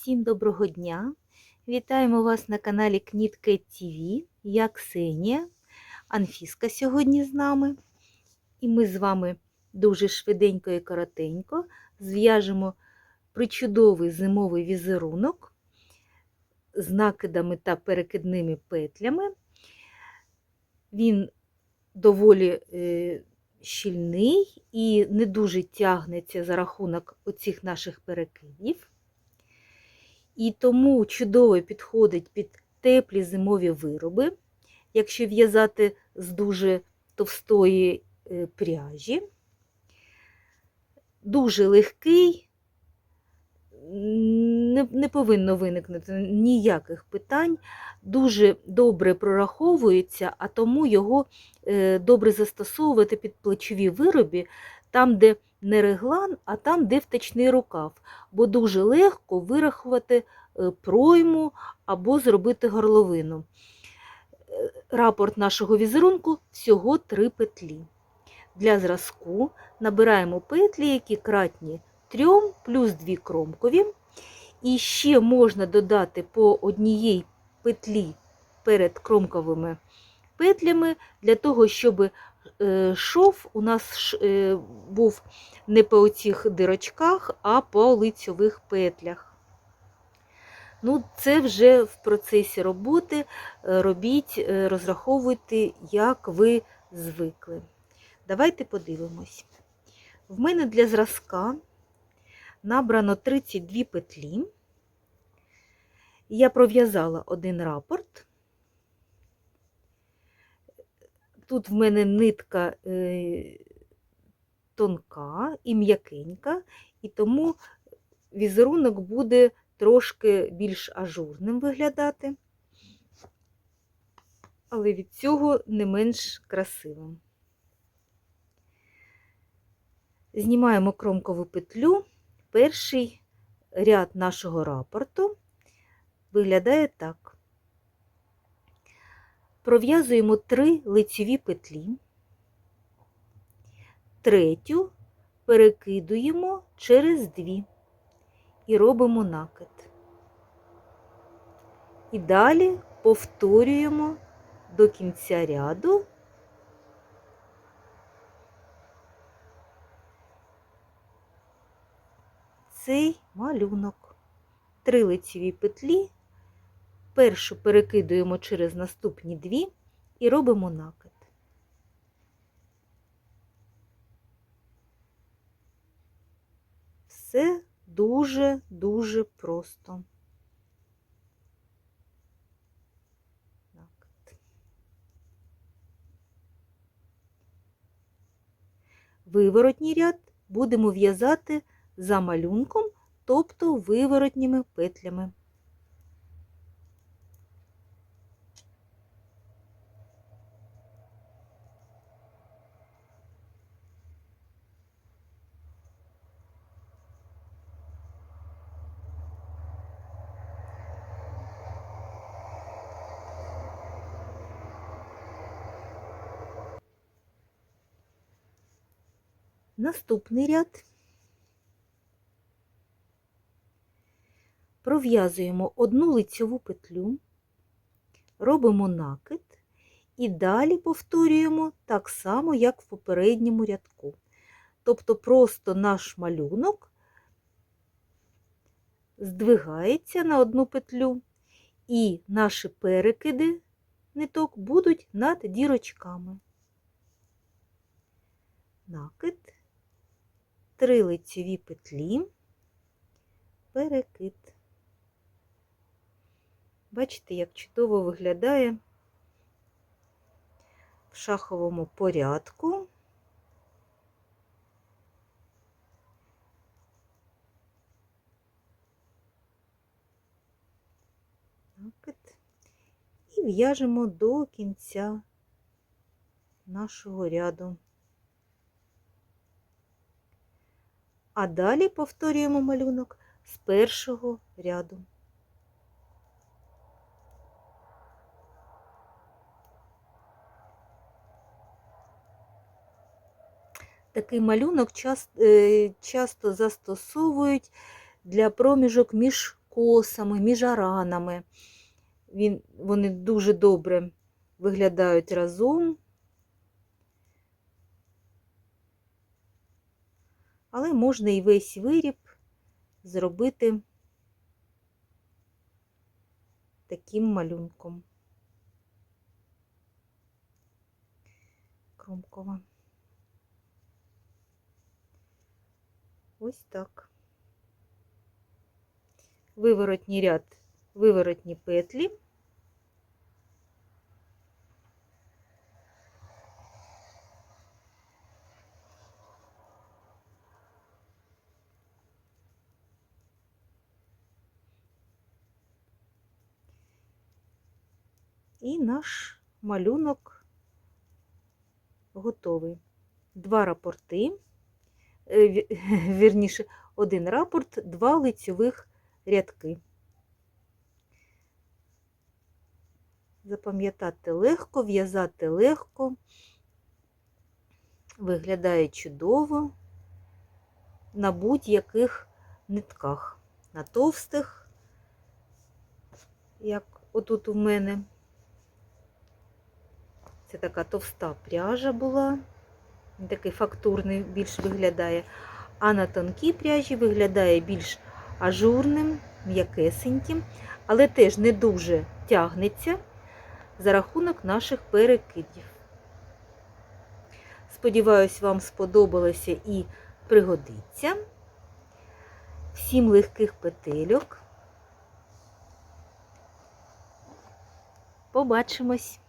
Всім доброго дня! Вітаємо вас на каналі Кнітка ТВ. Я Ксенія. Анфіска сьогодні з нами. І ми з вами дуже швиденько і коротенько зв'яжемо причудовий зимовий візерунок з накидами та перекидними петлями. Він доволі е, щільний і не дуже тягнеться за рахунок оцих наших перекидів. І тому чудово підходить під теплі зимові вироби, якщо в'язати з дуже товстої е, пряжі. Дуже легкий, не, не повинно виникнути ніяких питань, дуже добре прораховується, а тому його е, добре застосовувати під плечові вироби, там, де не реглан, а там, де втечний рукав, бо дуже легко вирахувати е, пройму або зробити горловину. Е, Рапорт нашого візерунку всього 3 петлі. Для зразку набираємо петлі, які кратні 3 плюс 2 кромкові. І ще можна додати по однієї петлі перед кромковими петлями, для того, щоб шов у нас був не по цих дирочках, а по лицьових петлях. Ну, Це вже в процесі роботи робіть, розраховуйте, як ви звикли. Давайте подивимось. В мене для зразка набрано 32 петлі. Я пров'язала один рапорт. Тут в мене нитка е, тонка і м'якенька, і тому візерунок буде трошки більш ажурним виглядати, але від цього не менш красивим. Знімаємо кромкову петлю, перший ряд нашого рапорту виглядає так. Пров'язуємо три лицеві петлі, третю перекидуємо через дві і робимо накид. І далі повторюємо до кінця ряду цей малюнок. Три лицеві петлі першу перекидуємо через наступні дві і робимо накид. Все дуже-дуже просто. Виворотній ряд будемо в'язати за малюнком, тобто виворотніми петлями. Наступний ряд пров'язуємо одну лицьову петлю, робимо накид і далі повторюємо так само, як в попередньому рядку. Тобто просто наш малюнок здвигається на одну петлю, і наші перекиди ниток будуть над дірочками. Накид три лицеві петлі, перекид. Бачите, як чудово виглядає в шаховому порядку. І в'яжемо до кінця нашого ряду. А далі повторюємо малюнок з першого ряду. Такий малюнок часто застосовують для проміжок між косами, між аранами. Вони дуже добре виглядають разом. Але можна і весь виріб зробити таким малюнком. Кромкова. Ось так. Виворотній ряд, виворотні петлі. І наш малюнок готовий. Два рапорти, е, вірніше, один рапорт, два лицьових рядки. Запам'ятати легко, в'язати легко, виглядає чудово на будь-яких нитках, на товстих, як отут у мене. Це така товста пряжа була, такий фактурний більш виглядає. А на тонкій пряжі виглядає більш ажурним, м'якесеньким, але теж не дуже тягнеться за рахунок наших перекидів. Сподіваюсь, вам сподобалося і пригодиться. Всім легких петельок. Побачимось!